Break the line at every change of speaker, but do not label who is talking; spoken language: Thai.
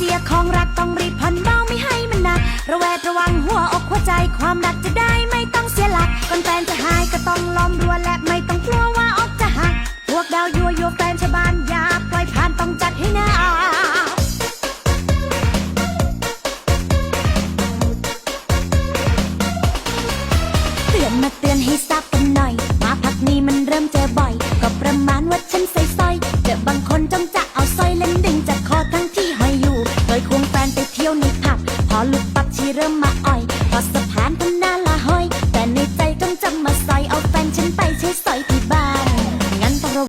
เสียของรักต้องรีบผ่อนเบาไม่ให้มันหนัก ระแวดระวังหัวอกหัวใจความรักจะได้ไม่ต้องเสียหลักก่อนแฟนจะหายก็ต้องล้อมรั้วและไม่ต้องกลัวว่าอกจะหัก พวกดาวยัวยัวแฟนชาวบ้านอย่าปล่อยผ่านต้องจัดให้หนาเตือนมาเตือนให้ทราบกันหน่อย มาพักนี้มันเริ่มเจอบ่อย ก็ประมาณว่าฉันใส่สร้อยเจอบางคนจ้องจะเอาสร้อยเล่น เที่ยวในผับพอลุกปับชีเริ่มมา